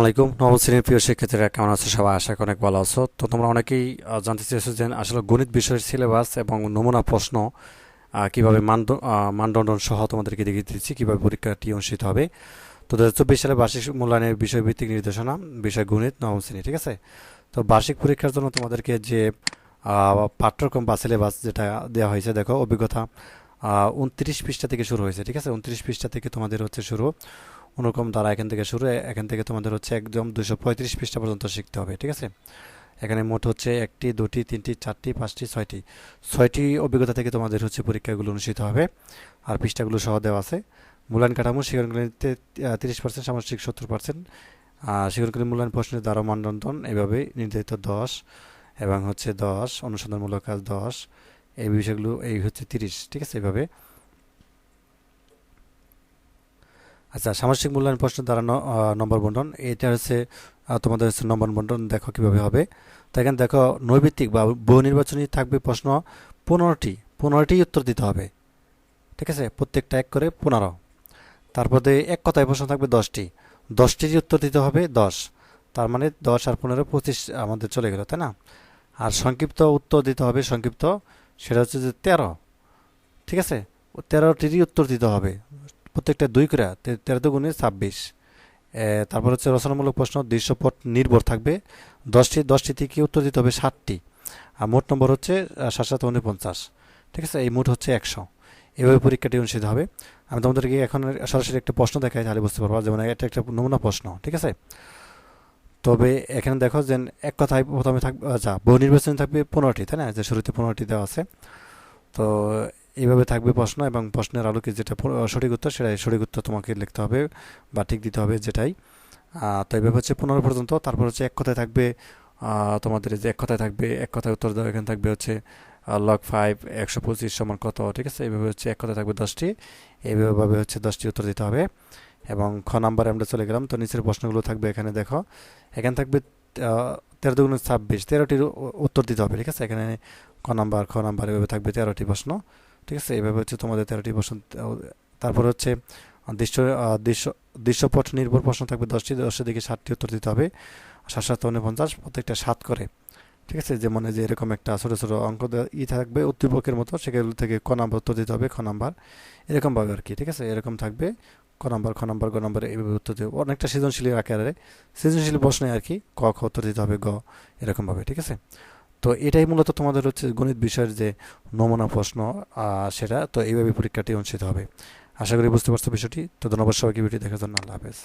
আসসালামাইকুম নবম শ্রেণির প্রিয় শিক্ষার্থীরা, কেমন আছো? সবাই আশা অনেক ভালো আছো। তো তোমরা অনেকেই জানতে চেয়েছো যে আসলে গণিত বিষয়ের সিলেবাস এবং নমুনা প্রশ্ন কীভাবে মানদ মানদণ্ড সহ তোমাদেরকে দেখিয়ে দিচ্ছি, কীভাবে পরীক্ষাটি অনুষ্ঠিত হবে। তো দু হাজার চব্বিশ সালে বার্ষিক মূল্যায়নের বিষয়ভিত্তিক নির্দেশনা, বিষয় গণিত, নবম শ্রেণি, ঠিক আছে? তো বার্ষিক পরীক্ষার জন্য তোমাদেরকে যে পাঠ্যক্রম বা সিলেবাস যেটা দেওয়া হয়েছে, দেখো, অভিজ্ঞতা উনত্রিশ পৃষ্ঠা থেকে শুরু হয়েছে, ঠিক আছে? উনত্রিশ পৃষ্ঠা থেকে তোমাদের হচ্ছে শুরু। অনুক্রম দ্বারা এখান থেকে শুরু, এখান থেকে তোমাদের হচ্ছে একদম দুশো পঁয়ত্রিশ পৃষ্ঠা পর্যন্ত শিখতে হবে, ঠিক আছে? এখানে মোট হচ্ছে একটি, দুটি, তিনটি, চারটি, পাঁচটি, ছয়টি। ছয়টি অভিজ্ঞতা থেকে তোমাদের হচ্ছে পরীক্ষাগুলো অনুষ্ঠিত হবে। আর পৃষ্ঠাগুলো সহ দেওয়া আছে। মূল্যায়ন কাঠামো শিক্ষণগুলিতে তিরিশ পার্সেন্ট সামষ্টিক সত্তর পার্সেন্ট শিক্ষণগুলি মূল্যায়ন প্রশ্নের দ্বারা মানদণ্ডন এভাবে নির্ধারিত দশ এবং হচ্ছে দশ, অনুসন্ধানমূলক কাজ দশ। এই বিষয়গুলো, এই হচ্ছে তিরিশ, ঠিক আছে, এভাবে। আচ্ছা সামাজিক মূল্যায়ন প্রশ্ন দ্বারা নম্বর বন্টন। এটা হচ্ছে তোমাদের হচ্ছে নম্বর বন্টন। দেখো কীভাবে হবে। তো এখানে দেখো নৈভিত্তিক বা বহু নির্বাচনী থাকবে প্রশ্ন পনেরোটি। পনেরোটি উত্তর দিতে হবে। ঠিক আছে? প্রত্যেকটা এক করে পনেরো। তারপরে এক কথায় প্রশ্ন থাকবে দশটি। দশটির উত্তর দিতে হবে, দশ। তার মানে দশ আর পনেরো পঁচিশ আমাদের চলে গেল, তাই না? আর সংক্ষিপ্ত উত্তর দিতে হবে, সংক্ষিপ্ত, সেটা হচ্ছে যে তেরো। ঠিক আছে? তেরোটিরই উত্তর দিতে হবে। প্রত্যেকটা দুই করে তেরো দুগুণে ছাব্বিশ। তারপর হচ্ছে রচনামূলক প্রশ্ন দৃশ্যপট নির্ভর থাকবে। দশটি দশটি থেকে উত্তর দিতে হবে ষাটটি। আর মোট নম্বর হচ্ছে সাত সাত উনপঞ্চাশ। ঠিক আছে? এই মোট হচ্ছে একশো। এভাবে পরীক্ষাটি অনুষ্ঠিত হবে। আমি তোমাদেরকে এখন সরাসরি একটা প্রশ্ন দেখাই, তাহলে বুঝতে পারব যেমন এটা একটা নমুনা প্রশ্ন। ঠিক আছে? তবে এখানে দেখো যে এক কথায় প্রথমে থাকবে আচ্ছা বহু নির্বাচন থাকবে পনেরোটি, তাই না? যে শুরুতে পনেরোটি দেওয়া আছে। তো এইভাবে থাকবে প্রশ্ন এবং প্রশ্নের আলোকে যেটা সঠিক উত্তর সেটাই, সঠিক উত্তর তোমাকে লিখতে হবে বা ঠিক দিতে হবে যেটাই। তো এইভাবে হচ্ছে পনেরো পর্যন্ত, তারপর হচ্ছে এক কথায় থাকবে তোমাদের যে এক কথায় থাকবে, এক কথায় উত্তর দেওয়া এখানে থাকবে হচ্ছে লক ফাইভ একশো পঁচিশ সমান কত, ঠিক আছে? এইভাবে হচ্ছে এক কথায় থাকবে দশটি, এইভাবে হচ্ছে দশটি উত্তর দিতে হবে। এবং খ নাম্বারে আমরা চলে গেলাম, তো নিচের প্রশ্নগুলো থাকবে এখানে দেখো। এখানে থাকবে তেরো দুগুণ ছাব্বিশ, তেরোটির উত্তর দিতে হবে, ঠিক আছে? এখানে ক নাম্বার, খ নাম্বার এভাবে থাকবে তেরোটি প্রশ্ন। ঠিক আছে? এভাবে হচ্ছে তোমাদের তেরোটি প্রশ্ন, তারপর হচ্ছে দৃশ্য দৃশ্য, দৃশ্যপট নির্ভর প্রশ্ন থাকবে দশটি, দশের দিকে ষাটটি উত্তর দিতে হবে। সাত সাত, উনপঞ্চাশ, প্রত্যেকটা সাত করে। ঠিক আছে? যে মানে যে এরকম একটা ছোটো ছোটো অঙ্ক ই থাকবে উদ্দীপকের মতো, সেগুলো থেকে ক নাম্বার উত্তর দিতে হবে, খ নাম্বার। এরকমভাবে আর কি, ঠিক আছে? এরকম থাকবে, ক নাম্বার, খ নাম্বার, গ নাম্বার, এইভাবে উত্তর দেবে। অনেকটা সৃজনশীল আকারে, সৃজনশীল প্রশ্নে আর কি, ক, খ উত্তর দিতে হবে, গ এরকমভাবে ঠিক আছে? তো এটাই মূলত তোমাদের হচ্ছে গণিত বিষয়ের যে নমুনা প্রশ্ন সেটা। তো এইভাবে পরীক্ষাটি অনুষ্ঠিত হবে। আশা করি বুঝতে পারছ বিষয়টি। তো ধন্যবাদ সবাইকে ভিডিও দেখার জন্য। আল্লাহ হাফেজ।